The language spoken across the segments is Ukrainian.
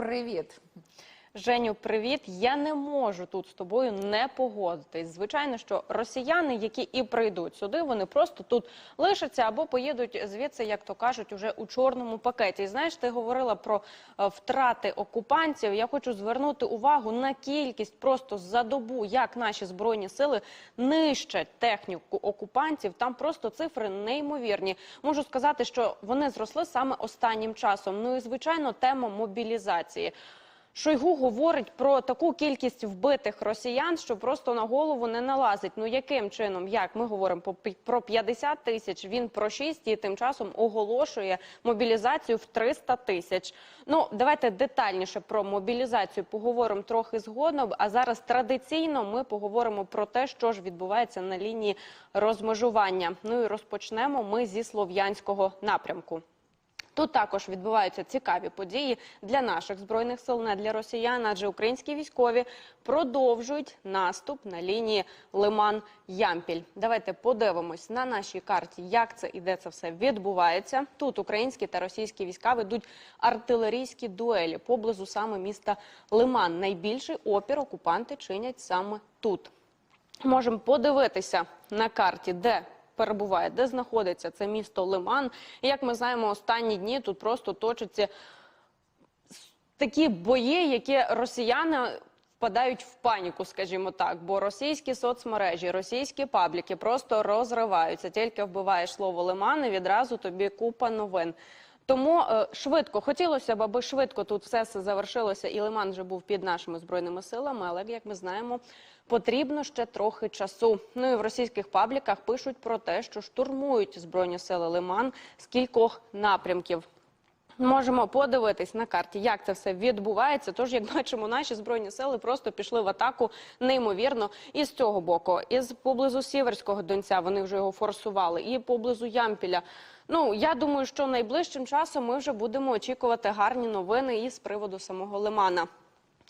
привіт. Женю, привіт. Я не можу тут з тобою не погодитись. Звичайно, що росіяни, які і прийдуть сюди, вони просто тут лишаться або поїдуть звідси, як то кажуть, уже у чорному пакеті. І знаєш, ти говорила про е, втрати окупантів. Я хочу звернути увагу на кількість просто за добу, як наші збройні сили нищать техніку окупантів. Там просто цифри неймовірні. Можу сказати, що вони зросли саме останнім часом. Ну і звичайно, тема мобілізації. Шойгу говорить про таку кількість вбитих росіян, що просто на голову не налазить. Ну яким чином? Як ми говоримо про 50 тисяч? Він про 6 і тим часом оголошує мобілізацію в 300 тисяч. Ну давайте детальніше про мобілізацію поговоримо трохи згодом. А зараз традиційно ми поговоримо про те, що ж відбувається на лінії розмежування. Ну і розпочнемо ми зі слов'янського напрямку. Тут також відбуваються цікаві події для наших збройних сил, не для росіян, адже українські військові продовжують наступ на лінії Лиман-Ямпіль. Давайте подивимось на нашій карті, як це і де це все відбувається. Тут українські та російські війська ведуть артилерійські дуелі поблизу саме міста Лиман. Найбільший опір окупанти чинять саме тут. Можемо подивитися на карті, де перебуває, де знаходиться це місто Лиман. І як ми знаємо, останні дні тут просто точаться такі бої, які росіяни впадають в паніку, скажімо так. Бо російські соцмережі, російські пабліки просто розриваються. Тільки вбиваєш слово Лиман, і відразу тобі купа новин. Тому е, швидко хотілося б, аби швидко тут все завершилося, і Лиман вже був під нашими збройними силами. Але як ми знаємо, потрібно ще трохи часу. Ну і в російських пабліках пишуть про те, що штурмують збройні сили Лиман з кількох напрямків. Можемо подивитись на карті, як це все відбувається. Тож, як бачимо, наші збройні сили просто пішли в атаку неймовірно. І з цього боку, із поблизу Сіверського донця вони вже його форсували, і поблизу Ямпіля. Ну я думаю, що найближчим часом ми вже будемо очікувати гарні новини і з приводу самого Лимана.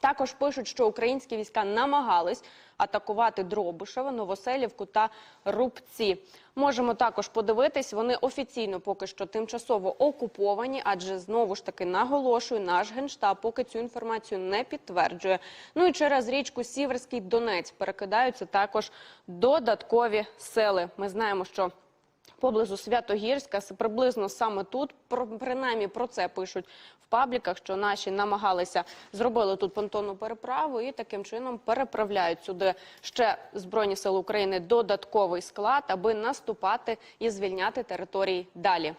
Також пишуть, що українські війська намагались атакувати Дробишеве, Новоселівку та Рубці. Можемо також подивитись. Вони офіційно поки що тимчасово окуповані, адже знову ж таки наголошую, наш генштаб поки цю інформацію не підтверджує. Ну і через річку Сіверський Донець перекидаються також додаткові сили. Ми знаємо, що поблизу Святогірська, приблизно саме тут, про, принаймні про це пишуть в пабліках, що наші намагалися зробили тут понтонну переправу і таким чином переправляють сюди ще Збройні Сили України додатковий склад, аби наступати і звільняти території далі.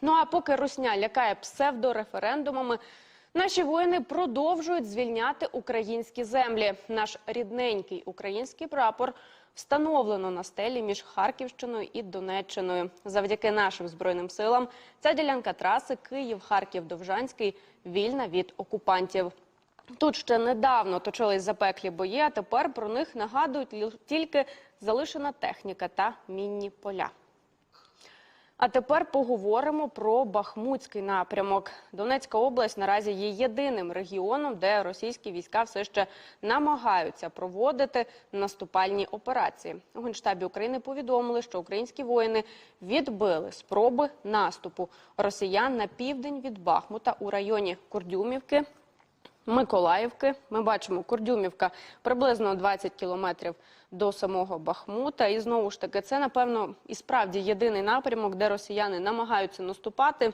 Ну а поки Русня лякає псевдореферендумами, наші воїни продовжують звільняти українські землі. Наш рідненький український прапор встановлено на стелі між Харківщиною і Донеччиною. Завдяки нашим збройним силам ця ділянка траси Київ-Харків-Довжанський вільна від окупантів. Тут ще недавно точились запеклі бої, а тепер про них нагадують тільки залишена техніка та мінні поля. А тепер поговоримо про Бахмутський напрямок. Донецька область наразі є єдиним регіоном, де російські війська все ще намагаються проводити наступальні операції. У генштабі України повідомили, що українські воїни відбили спроби наступу росіян на південь від Бахмута у районі Курдюмівки. Миколаївки. Ми бачимо Курдюмівка приблизно 20 кілометрів до самого Бахмута. І знову ж таки, це напевно і справді єдиний напрямок, де росіяни намагаються наступати.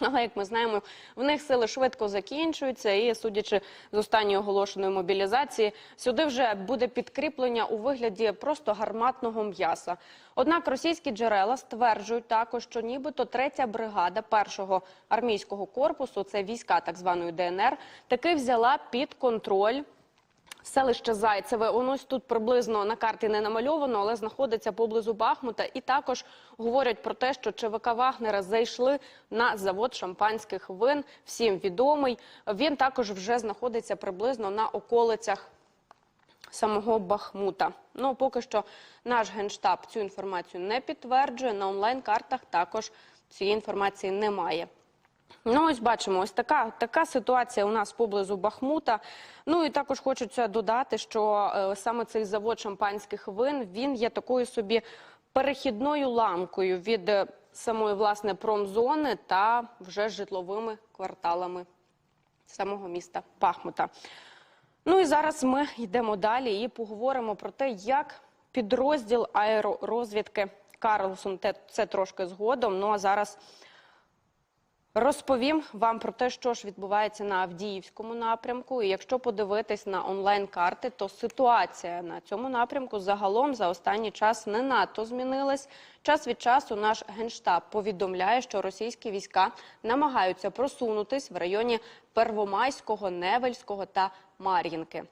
Але як ми знаємо, в них сили швидко закінчуються, і судячи з останньої оголошеної мобілізації, сюди вже буде підкріплення у вигляді просто гарматного м'яса. Однак російські джерела стверджують також, що нібито третя бригада першого армійського корпусу, це війська так званої ДНР, таки взяла під контроль Селище Зайцеве, воно тут приблизно на карті не намальовано, але знаходиться поблизу Бахмута. І також говорять про те, що ЧВК Вагнера зайшли на завод шампанських вин. Всім відомий. Він також вже знаходиться приблизно на околицях самого Бахмута. Ну поки що наш генштаб цю інформацію не підтверджує. На онлайн-картах також цієї інформації немає. Ну, ось бачимо, ось така, така ситуація у нас поблизу Бахмута. Ну і також хочеться додати, що е, саме цей завод шампанських вин він є такою собі перехідною ламкою від е, самої власне промзони та вже житловими кварталами самого міста Бахмута. Ну і зараз ми йдемо далі і поговоримо про те, як підрозділ аеророзвідки Карлсон, це трошки згодом. Ну а зараз розповім вам про те, що ж відбувається на Авдіївському напрямку. І якщо подивитись на онлайн-карти, то ситуація на цьому напрямку загалом за останній час не надто змінилась. Час від часу наш генштаб повідомляє, що російські війська намагаються просунутись в районі Первомайського, Невельського та Мар'їнки.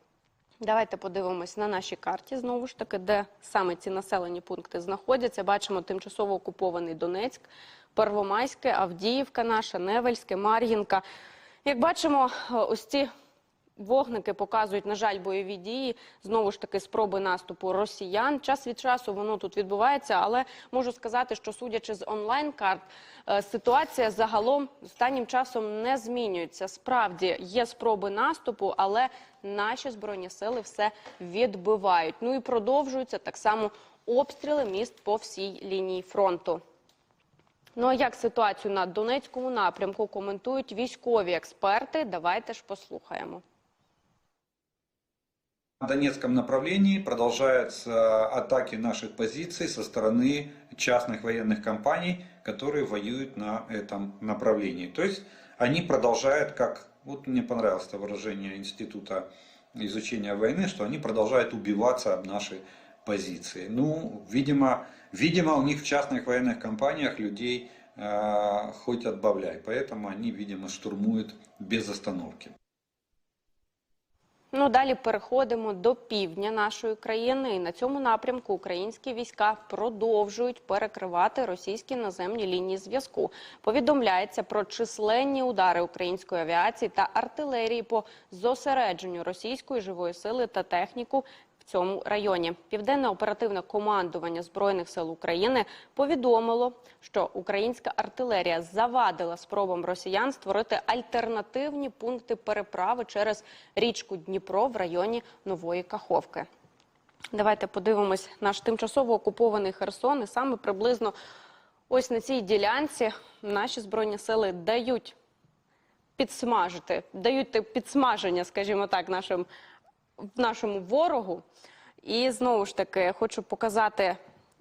Давайте подивимось на нашій карті знову ж таки, де саме ці населені пункти знаходяться. Бачимо тимчасово окупований Донецьк, Первомайське, Авдіївка наша, Невельське, Мар'їнка. Як бачимо, ось ці вогники показують, на жаль, бойові дії. Знову ж таки, спроби наступу росіян. Час від часу воно тут відбувається, але можу сказати, що судячи з онлайн-карт, е, ситуація загалом останнім часом не змінюється. Справді є спроби наступу, але наші збройні сили все відбивають. Ну і продовжуються так само обстріли міст по всій лінії фронту. Ну а як ситуацію на Донецькому напрямку коментують військові експерти? Давайте ж послухаємо. На Донецком направлении продолжаются атаки наших позиций со стороны частных военных компаний, которые воюют на этом направлении. То есть они продолжают, как вот мне понравилось это выражение Института изучения войны, что они продолжают убиваться об наши позиции. Ну, видимо, видимо у них в частных военных компаниях людей э, хоть отбавляй, поэтому они, видимо, штурмуют без остановки. Ну далі переходимо до півдня нашої країни. І на цьому напрямку українські війська продовжують перекривати російські наземні лінії зв'язку. Повідомляється про численні удари української авіації та артилерії по зосередженню російської живої сили та техніку. в цьому районі південне оперативне командування збройних сил України повідомило, що українська артилерія завадила спробам росіян створити альтернативні пункти переправи через річку Дніпро в районі Нової Каховки. Давайте подивимось наш тимчасово окупований Херсон. І саме приблизно ось на цій ділянці наші збройні сили дають підсмажити, дають підсмаження, скажімо так, нашим нашому ворогу. І знову ж таки хочу показати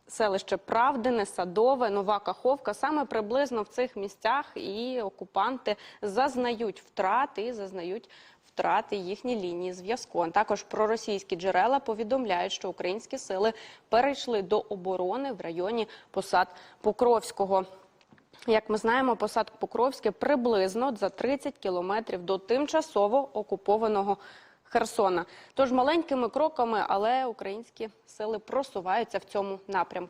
селище Правдине, Садове, Нова Каховка. Саме приблизно в цих місцях і окупанти зазнають втрати і зазнають втрати їхні лінії зв'язку. Також проросійські джерела повідомляють, що українські сили перейшли до оборони в районі посад Покровського. Як ми знаємо, посад Покровське приблизно за 30 кілометрів до тимчасово окупованого Херсона. Тож маленькими кроками, але українські сили просуваються в цьому напрямку.